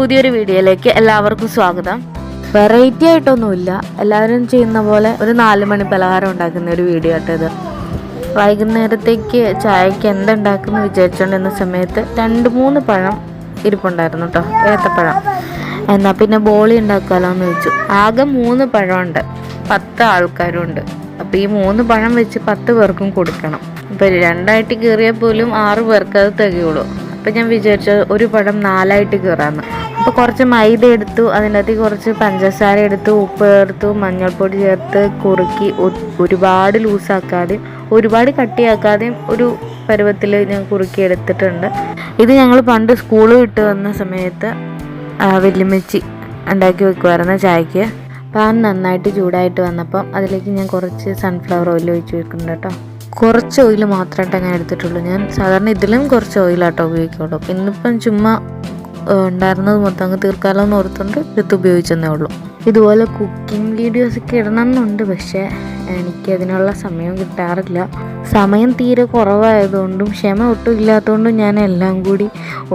പുതിയൊരു വീഡിയോയിലേക്ക് എല്ലാവർക്കും സ്വാഗതം. വെറൈറ്റി ആയിട്ടൊന്നുമില്ല. എല്ലാവരും ചെയ്യുന്ന പോലെ ഒരു നാല് മണി പലഹാരം ഉണ്ടാക്കുന്ന ഒരു വീഡിയോ ആട്ടോ ഇത്. വൈകുന്നേരത്തേക്ക് ചായക്ക് എന്തുണ്ടാക്കുന്നു വിചാരിച്ചുകൊണ്ടിരുന്ന സമയത്ത് രണ്ട് മൂന്ന് പഴം ഇരിപ്പുണ്ടായിരുന്നു കേട്ടോ ഏത്തപ്പഴം. എന്നാൽ പിന്നെ ബോളി ഉണ്ടാക്കാമല്ലോ എന്ന് വെച്ചു ആകെ മൂന്ന് പഴമുണ്ട്. പത്ത് ആൾക്കാരുണ്ട്. അപ്പോൾ ഈ മൂന്ന് പഴം വെച്ച് പത്ത് പേർക്കും കൊടുക്കണം. അപ്പോൾ രണ്ടായിട്ട് കീറിയാൽ പോലും ആറ് പേർക്ക് അത് തികയുള്ളൂ. അപ്പം ഞാൻ വിചാരിച്ചത് ഒരു പഴം നാലായിട്ട് കീറാന്ന്. അപ്പോൾ കുറച്ച് മൈദ എടുത്തു അതിനകത്ത് കുറച്ച് പഞ്ചസാര എടുത്തു ഉപ്പ് ചേർത്തു മഞ്ഞൾപ്പൊടി ചേർത്ത് കുറുക്കി ഒരുപാട് ലൂസാക്കാതെയും ഒരുപാട് കട്ടിയാക്കാതെയും ഒരു പരുവത്തിൽ ഞാൻ കുറുക്കി എടുത്തിട്ടുണ്ട്. ഇത് ഞങ്ങൾ പണ്ട് സ്കൂൾ വിട്ട് വന്ന സമയത്ത് വെല്ലുമിച്ചി ഉണ്ടാക്കി വെക്കുമായിരുന്നു ചായക്ക്. പാൻ നന്നായിട്ട് ചൂടായിട്ട് വന്നപ്പം അതിലേക്ക് ഞാൻ കുറച്ച് സൺഫ്ലവർ ഓയിൽ ഒഴിച്ച് വെക്കുന്നുണ്ട് കേട്ടോ. കുറച്ച് ഓയിൽ മാത്രമായിട്ടാണ് ഞാൻ എടുത്തിട്ടുള്ളൂ. ഞാൻ സാധാരണ ഇതിലും കുറച്ച് ഓയിലാട്ടോ ഉപയോഗിക്കുള്ളൂ. ഇന്നിപ്പം ചുമ്മാ ഉണ്ടായിരുന്നത് മൊത്തം അങ്ങ് തീർക്കാലോ എന്ന് ഓർത്തുകൊണ്ട് ഇത് ഉപയോഗിച്ചെന്നേ ഉള്ളൂ. ഇതുപോലെ കുക്കിംഗ് വീഡിയോസ് ഒക്കെ ഇടണം എന്നുണ്ട് പക്ഷേ എനിക്ക് അതിനുള്ള സമയം കിട്ടാറില്ല. സമയം തീരെ കുറവായതുകൊണ്ടും ക്ഷമ ഒട്ടും ഇല്ലാത്തതുകൊണ്ടും ഞാൻ എല്ലാം കൂടി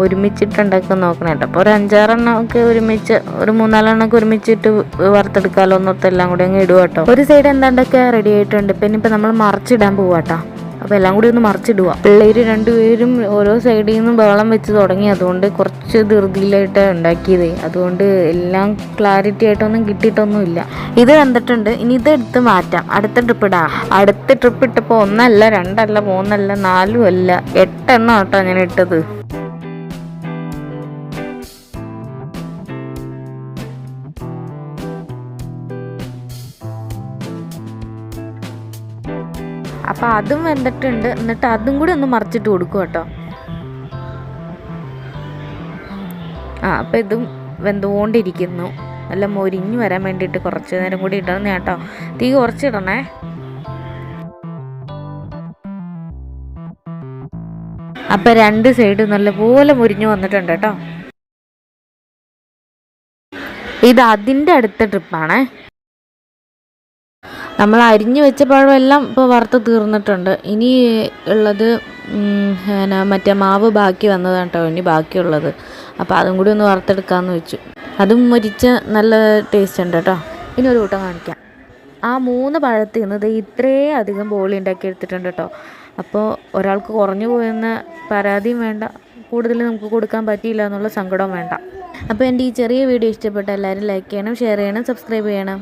ഒരുമിച്ചിട്ടുണ്ടാക്കാൻ നോക്കണം അപ്പോൾ ഒരു അഞ്ചാറെണ്ണം ഒക്കെ ഒരുമിച്ച് ഒരു മൂന്നാലെണ്ണം ഒക്കെ ഒരുമിച്ചിട്ട് വറുത്തെടുക്കാമല്ലോ എന്നൊക്കെ എല്ലാം കൂടി അങ്ങ് ഇടുക കേട്ടോ. ഒരു സൈഡ് എന്താണ്ടൊക്കെ റെഡി ആയിട്ടുണ്ട്. പിന്നെ ഇപ്പം നമ്മൾ മറിച്ചിടാൻ പോവാട്ടോ അപ്പോൾ എല്ലാം കൂടി ഒന്ന് മറിച്ചിടുക. പിള്ളേർ രണ്ടുപേരും ഓരോ സൈഡിൽ നിന്നും ബഹളം വെച്ച് തുടങ്ങി. അതുകൊണ്ട് കുറച്ച് ധൃതിയിലായിട്ട് ഉണ്ടാക്കിയത്. അതുകൊണ്ട് എല്ലാം ക്ലാരിറ്റി ആയിട്ടൊന്നും കിട്ടിയിട്ടൊന്നുമില്ല. ഇത് കണ്ടിട്ടുണ്ട്. ഇനി ഇത് എടുത്ത് മാറ്റാം. അടുത്ത ട്രിപ്പ് ഇടാം. അടുത്ത ട്രിപ്പ് ഇട്ടപ്പോൾ ഒന്നല്ല രണ്ടല്ല മൂന്നല്ല നാലും അല്ല എട്ടെണ്ണം കേട്ടോ ഞാൻ ഇട്ടത്. അപ്പോൾ അതും വെന്തിട്ടുണ്ട് എന്നിട്ട് അതും കൂടി ഒന്ന് മറിച്ചിട്ട് കൊടുക്കും കേട്ടോ. ആ അപ്പോൾ ഇതും വെന്തുകൊണ്ടിരിക്കുന്നു. നല്ല മൊരിഞ്ഞു വരാൻ വേണ്ടിയിട്ട് കുറച്ച് നേരം കൂടി ഇടണം കേട്ടോ. തീ കുറച്ചിടണേ. അപ്പം രണ്ട് സൈഡ് നല്ലപോലെ മുരിഞ്ഞു വന്നിട്ടുണ്ട് കേട്ടോ. ഇത് അതിന്റെ അടുത്ത ട്രിപ്പാണേ നമ്മൾ അരിഞ്ഞു വെച്ച പഴമെല്ലാം ഇപ്പോൾ വറുത്ത് തീർന്നിട്ടുണ്ട്. ഇനി ഉള്ളത് എന്നാ മറ്റേ മാവ് ബാക്കി വന്നതാണ് കേട്ടോ ഇനി ബാക്കിയുള്ളത്. അപ്പോൾ അതും കൂടി ഒന്ന് വറുത്തെടുക്കാമെന്ന് വെച്ചു. അതും മരിച്ച നല്ല ടേസ്റ്റ് ഉണ്ട് കേട്ടോ ഇനി ഒരു കൂട്ടം കാണിക്കാം. ആ മൂന്ന് പഴത്തിൽ നിന്ന് ഇത്രയും അധികം ബോളി ഉണ്ടാക്കി എടുത്തിട്ടുണ്ട് കേട്ടോ അപ്പോൾ ഒരാൾക്ക് കുറഞ്ഞു പോയെന്ന പരാതിയും വേണ്ട. കൂടുതൽ നമുക്ക് കൊടുക്കാൻ പറ്റിയില്ല എന്നുള്ള സങ്കടവും വേണ്ട. അപ്പോൾ എന്റെ ഈ ചെറിയ വീഡിയോ ഇഷ്ടപ്പെട്ട എല്ലാവരും ലൈക്ക് ചെയ്യണം ഷെയർ ചെയ്യണം സബ്സ്ക്രൈബ് ചെയ്യണം.